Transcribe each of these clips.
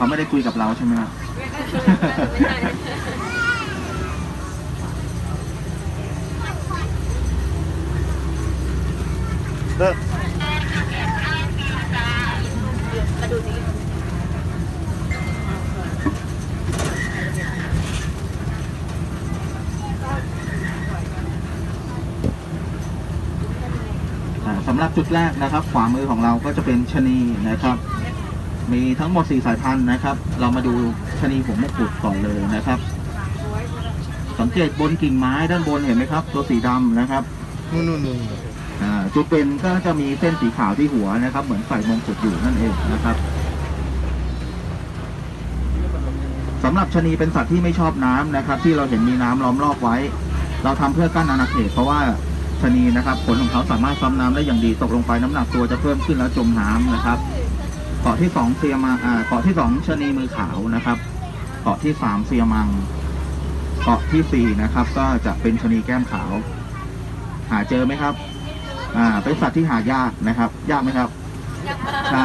เขาไม่ได้คุยกับเราใช่ไหมครับเออมาดูสิอ่าสำหรับจุดแรกนะครับ ขวามือของเราก็จะเป็นชะนีนะครับ มีทั้งหมด 4 สายพันธุ์นะครับ เรามาดูชะนีผมมะกรูดก่อนเลยนะครับ สังเกตบนกิ่งไม้ด้านบนเห็นไหมครับ ตัวสีดำนะครับนู่นนู่นนู่นอ่าจุดเป็นก็จะมีเส้นสีขาวที่หัวนะครับ เหมือนใส่มงกุฎอยู่นั่นเองนะครับสำหรับชะนีเป็นสัตว์ที่ไม่ชอบน้ำนะครับ ที่เราเห็นมีน้ำล้อมรอบไว้ เราทำเพื่อกั้นอาณาเขตเพราะว่าชะนีนะครับขนของเขาสามารถซ้ำน้ำได้อย่างดีตกลงไปน้ำหนักตัวจะเพิ่มขึ้นแล้วจมน้ำนะครับ เกาะที่สองเซียมาอ่าเกาะที่สองชนีมือขาวนะครับ เกาะที่สามเซียมัง เกาะที่สี่นะครับ ก็จะเป็นชนีแก้มขาว หาเจอไหมครับ อ่า เป็นสัตว์ที่หายากนะครับ ยากไหมครับยักใช่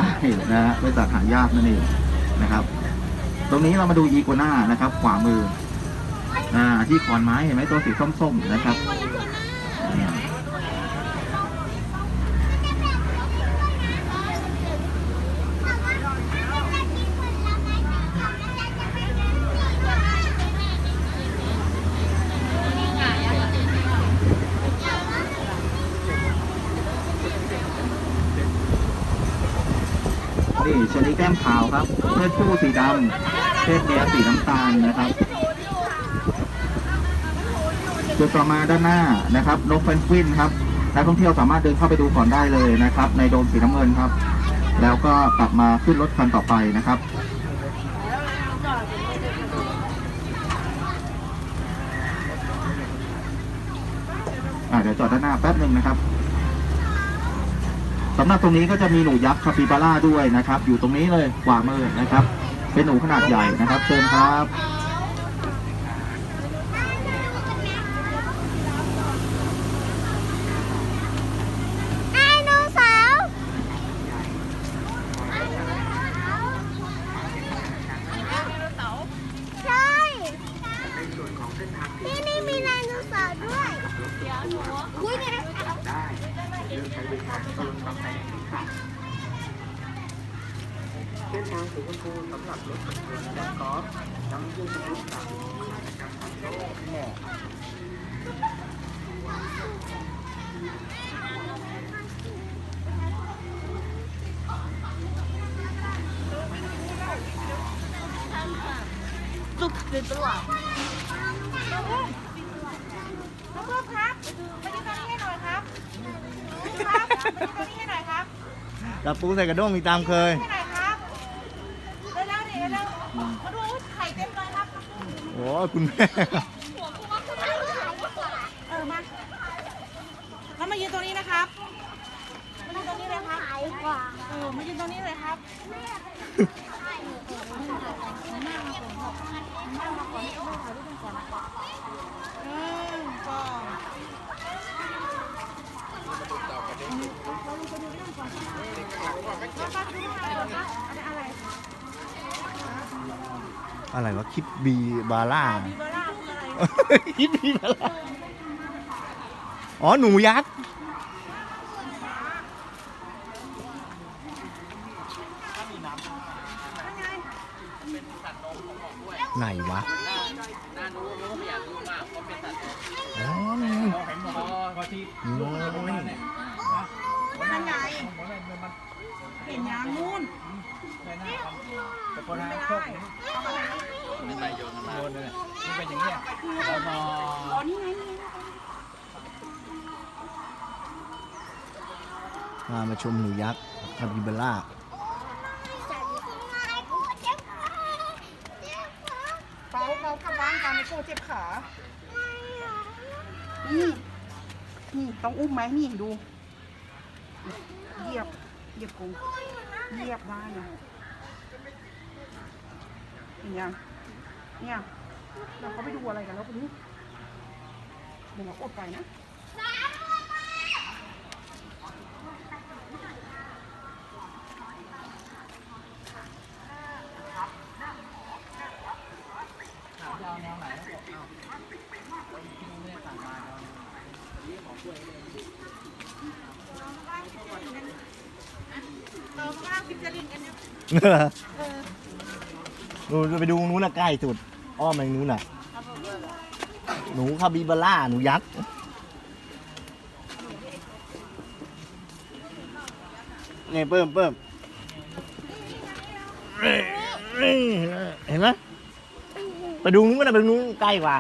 นะฮะเป็นสัตว์หายากนั่นเองนะครับ ตรงนี้เรามาดูอีกัวน่านะครับ ขวามือ อ่า ที่ขอนไม้เห็นไหมตัวสีส้มๆนะครับ อ่านี่ชนิดแก้มขาวครับเพศผู้สีดำเพศเมียสีน้ำตาลนะครับจุดต่อมาด้านหน้านะครับนกเพนกวินครับนักท่องเที่ยวสามารถเดินเข้าไปดูก่อนได้เลยนะครับ ในโดมสีน้ำเงินครับ แล้วก็กลับมาขึ้นรถคันต่อไปนะครับอาเดี๋ยวจอดด้านหน้าแป๊บหนึ่งนะครับ สำหรับตรงนี้ก็จะมีหนูยักษ์คาปิบาร่าด้วยนะครับ อยู่ตรงนี้เลยขวามือนะครับ เป็นหนูขนาดใหญ่นะครับ เชิญครับ ไดโนเสาร์ใช่ที่นี่มีไดโนเสาร์ด้วยคุยไดโนเสาร์ เส้นทางสีชมพูสำหรับรถขบวนและกอล์ฟน้ำยื่นรูปต่างการทำโลกหมอกจุกเป็นตัวน้องครับ มาดูตรงนี้ให้หน่อยครับ ครับมาดูตรงนี้ให้หน่อยครับจับปูใส่กระด้งมีตามเคย ให้หน่อยครับเร็วๆดิเร็วๆมาดูไข่เต็มเลยครับโอ้คุณแม่ เออมาแล้วมายืนตรงนี้นะครับมายืนตรงนี้เลยครับเออมายืนตรงนี้เลยครับเออก็ อะไรอะไรวะคิปบีบาร่าบีบาร่าคืออะไรคิปบีบาร่าอ๋อ หนูยักษ์ไหนวะอ๋อนี่ไงน้อยนั่นไงเห็นยางนู่นไม่ได้ อ๋อนี่ไงนี่ไงพามาชมหนูยักษ์คาปิบาร่าเปาเปากลับบ้านกันไม่โครเจ็บขานี่นี่ต้องอุ้มไหมนี่ดู เหยียบ เหยียบกูเหยียบได้นะเห็ นี่ยังนี่ยเราเขาไปดูอะไรกันแล้วคุณลูเดี๋ยวเราอดไปนะจะเอาแนวไหนก็บอกเอาที่ไม่ได้สั่งมาเอานี่ของกล้วยเลยเรากำลังพิจารณากันอยู่ ดูไปดูตรงนู้นน่ะใกล้สุด อ้อมไปตรงนู้นน่ะ หนูคาบิบาร่า หนูยักษ์นี่ยเพิ่มเพิ่มเห็นไหมไปดูนู้นก็ได้ไปดูนู้นใกล้กว่า